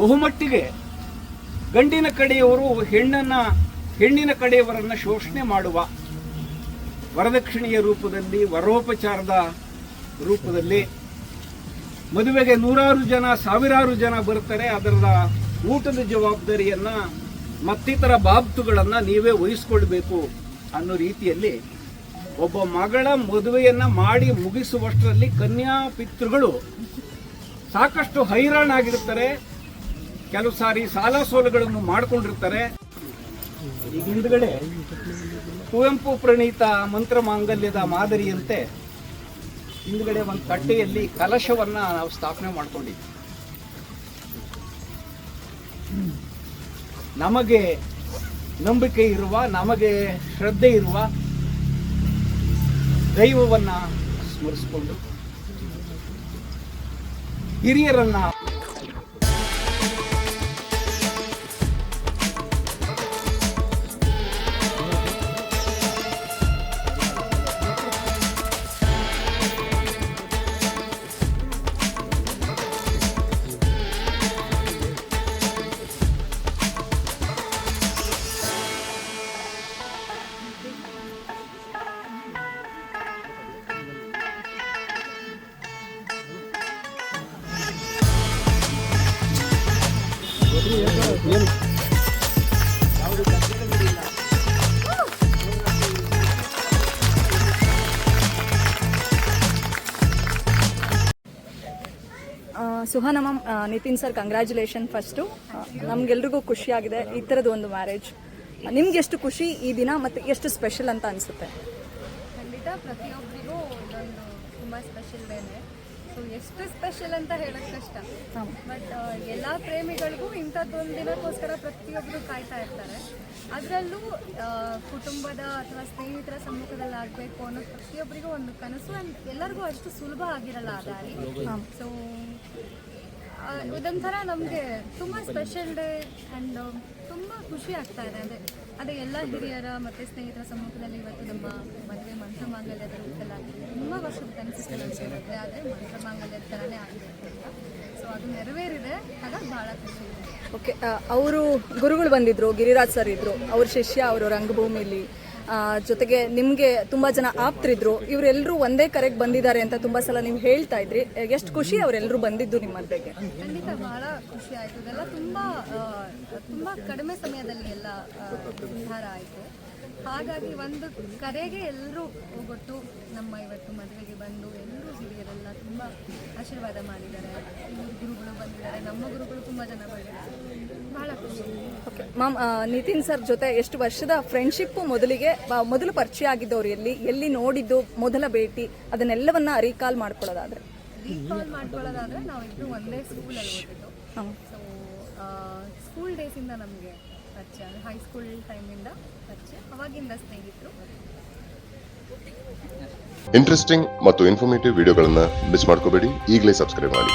ಬಹುಮಟ್ಟಿಗೆ ಗಂಡಿನ ಕಡೆಯವರು ಹೆಣ್ಣನ್ನ, ಹೆಣ್ಣಿನ ಕಡೆಯವರನ್ನ ಶೋಷಣೆ ಮಾಡುವ ವರದಕ್ಷಿಣೆಯ ರೂಪದಲ್ಲಿ, ವರೋಪಚಾರದ ರೂಪದಲ್ಲಿ ಮದುವೆಗೆ ನೂರಾರು ಜನ, ಸಾವಿರಾರು ಜನ ಬರ್ತಾರೆ. ಅದರ ಊಟದ ಜವಾಬ್ದಾರಿಯನ್ನ ಮತ್ತಿತರ ಬಾಬ್ತುಗಳನ್ನು ನೀವೇ ವಹಿಸ್ಕೊಳ್ಬೇಕು ಅನ್ನೋ ರೀತಿಯಲ್ಲಿ ಒಬ್ಬ ಮಗಳ ಮದುವೆಯನ್ನ ಮಾಡಿ ಮುಗಿಸುವಷ್ಟರಲ್ಲಿ ಕನ್ಯಾ ಪಿತೃಗಳು ಸಾಕಷ್ಟು ಹೈರಾಣಾಗಿರ್ತಾರೆ ಕೆಲವು ಸಾರಿ ಸಾಲ ಸೋಲುಗಳನ್ನು ಮಾಡಿಕೊಂಡಿರ್ತಾರೆ. ಈಗ ಹಿಂದ್ಗಡೆ ಕುವೆಂಪು ಪ್ರಣೀತ ಮಂತ್ರ ಮಾಂಗಲ್ಯದ ಮಾದರಿಯಂತೆ ಹಿಂದ್ಗಡೆ ಒಂದು ಕಟ್ಟೆಯಲ್ಲಿ ಕಲಶವನ್ನ ನಾವು ಸ್ಥಾಪನೆ ಮಾಡ್ಕೊಂಡಿದ್ವಿ. ನಮಗೆ ನಂಬಿಕೆ ಇರುವ, ನಮಗೆ ಶ್ರದ್ಧೆ ಇರುವ ದೈವವನ್ನ ಸ್ಮರಿಸಿಕೊಂಡು ಹಿರಿಯರನ್ನ Suhana ma'am Nitin sir congratulation first ನಮ್ಗೆಲ್ರಿಗೂ ಖುಷಿಯಾಗಿದೆ ಈ ಥರದ್ದು ಒಂದು ಮ್ಯಾರೇಜ್ ನಿಮ್ಗೆ ಎಷ್ಟು ಖುಷಿ ಈ ದಿನ ಮತ್ತು ಎಷ್ಟು ಸ್ಪೆಷಲ್ ಅಂತ ಅನಿಸುತ್ತೆ? ಖಂಡಿತ ಪ್ರತಿಯೊಬ್ಬರಿಗೂ ಇದೊಂದು ತುಂಬ ಸ್ಪೆಷಲ್ ಡೇನೆ ಸೊ ಎಷ್ಟು ಸ್ಪೆಷಲ್ ಅಂತ ಹೇಳೋದು ಕಷ್ಟ. ಬಟ್ ಎಲ್ಲ ಪ್ರೇಮಿಗಳಿಗೂ ಇಂಥದ್ದೊಂದು ದಿನಕ್ಕೋಸ್ಕರ ಪ್ರತಿಯೊಬ್ಬರು ಕಾಯ್ತಾ ಇರ್ತಾರೆ. ಅದರಲ್ಲೂ ಕುಟುಂಬದ ಅಥವಾ ಸ್ನೇಹಿತರ ಸಮ್ಮುಖದಲ್ಲಿ ಆಗಬೇಕು ಅನ್ನೋ ಪ್ರತಿಯೊಬ್ಬರಿಗೂ ಒಂದು ಕನಸು ಅಂಡ್ ಎಲ್ಲರಿಗೂ ಅಷ್ಟು ಸುಲಭ ಆಗಿರಲ್ಲ ಆ ದಾರಿ ಸೊ ಇದೊಂಥರ ನಮಗೆ ತುಂಬ ಸ್ಪೆಷಲ್ ಡೇ ಆ್ಯಂಡ್ ತುಂಬ ಖುಷಿ ಆಗ್ತಾ ಇದೆ. ಅದೇ ಅದೇ ಎಲ್ಲ ಹಿರಿಯರ ಮತ್ತು ಸ್ನೇಹಿತರ ಸಮ್ಮುಖದಲ್ಲಿ ಇವತ್ತು ನಮ್ಮ ಮದುವೆ ಮಂತ್ರ ಮಾಂಗಲ್ಯದ ರೂಪದಲ್ಲಿ ವರ್ಷದ ಮದುವೆ ಆದರೆ ಮಂತ್ರ ಮಾಂಗಲ್ಯದ ಥರನೇ ಆಗಬೇಕು ಅಂತ. ಸೊ ಅದು ನೆರವೇರಿದೆ ಹಾಗಾಗಿ ಭಾಳ ಖುಷಿ. ಇದೆ ಓಕೆ ಅವರು ಗುರುಗಳು ಬಂದಿದ್ರು ಗಿರಿರಾಜ್ ಸರ್ ಇದ್ರು ಅವ್ರ ಶಿಷ್ಯ ಅವರು ರಂಗಭೂಮಿಲಿ. ಜೊತೆಗೆ ನಿಮಗೆ ತುಂಬ ಜನ ಆಪ್ತರಿದ್ರು. ಇವರೆಲ್ಲರೂ ಒಂದೇ ಕರೆಗೆ ಬಂದಿದ್ದಾರೆ ಅಂತ ತುಂಬ ಸಲ ನೀವು ಹೇಳ್ತಾ ಇದ್ರಿ. ಎಷ್ಟು ಖುಷಿ ಅವರೆಲ್ಲರೂ ಬಂದಿದ್ದು ನಿಮ್ಮ ಮದುವೆಗೆ ಖಂಡಿತ ಬಹಳ ಖುಷಿ ಆಯಿತು. ಇದೆಲ್ಲ ತುಂಬ ತುಂಬ ಕಡಿಮೆ ಸಮಯದಲ್ಲಿ ಎಲ್ಲ ಉದ್ಧಾರ ಆಯಿತು. ಹಾಗಾಗಿ ಒಂದು ಕರೆಗೆ ಎಲ್ಲರೂ ಹೋಗೊಟ್ಟು ನಮ್ಮ ಇವತ್ತು ಮದುವೆಗೆ ಬಂದು ಎಲ್ಲರೂ ಹಿರಿಯರೆಲ್ಲ ತುಂಬ ಆಶೀರ್ವಾದ ಮಾಡಿದ್ದಾರೆ. ಇವ್ರ ಗುರುಗಳು ಬಂದಿದ್ದಾರೆ. ನಮ್ಮ ಗುರುಗಳು ತುಂಬ ಜನ ಬಂದಿದ್ದಾರೆ. ಬಹಳ ಖುಷಿ. ಓಕೆ ಮ್ಯಾಮ್ ನಿತಿನ್ ಸರ್ ಜೊತೆ ಎಷ್ಟು ವರ್ಷದ ಫ್ರೆಂಡ್ಶಿಪ್ ಮೊದಲಿಗೆ ಮೊದಲು ಪರಿಚಯ ಆಗಿದ್ದವ್ರು ಎಲ್ಲಿ ಎಲ್ಲಿ ನೋಡಿದ್ದು ಮೊದಲ ಭೇಟಿ ಅದನ್ನೆಲ್ಲವನ್ನ ರೀಕಾಲ್ ಮಾಡ್ಕೊಳ್ಳೋದಾದ್ರೆ? ರೀಕಾಲ್ ಮಾಡ್ಕೊಳ್ಳೋದಾದ್ರೆ ನಾವಿಬ್ರು ಒಂದೇ ಸ್ಕೂಲಲ್ಲಿ ಓದಿದ್ದು. ಸೊ ಸ್ಕೂಲ್ ಡೇಸಿಂದ ನಮಗೆ ಪರಿಚಯ ಅಂದರೆ ಹೈಸ್ಕೂಲ್ ಟೈಮಿಂದ ಪರಿಚಯ ಅವಾಗಿಂದ ಸ್ನೇಹಿತರು. ಇಂಟ್ರೆಸ್ಟಿಂಗ್ ಮತ್ತು ಇನ್ಫಾರ್ಮೇಟಿವ್ ವಿಡಿಯೋಗಳನ್ನು ಮಿಸ್ ಮಾಡ್ಕೋಬೇಡಿ. ಈಗಲೇ ಸಬ್ಸ್ಕ್ರೈಬ್ ಮಾಡಿ.